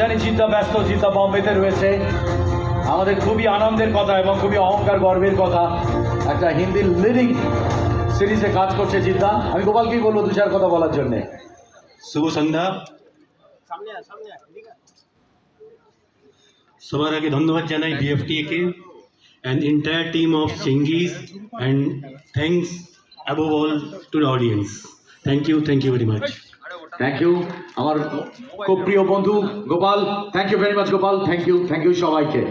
জানি চিন্তা ব্যস্ত চিন্তা বম্বেতে রয়েছে। আমাদের খুবই আনন্দের কথা এবং খুবই অহংকার গর্বের কথা। একটা হিন্দি লিডিং সিরিজে কাজ করছে চিন্তা আমি গোপালকেই বলব দু চার কথা বলার জন্যে? শুভ সন্ধ্যা। সবার আগে ধন্যবাদ জানাই বিএফটিএকে and entire team of Chengiz and thanks above all to the audience thank you thank you very much thank you আমার খুব প্রিয় বন্ধু Gopal thank you very much Gopal. Thank you thank you সবাইকে।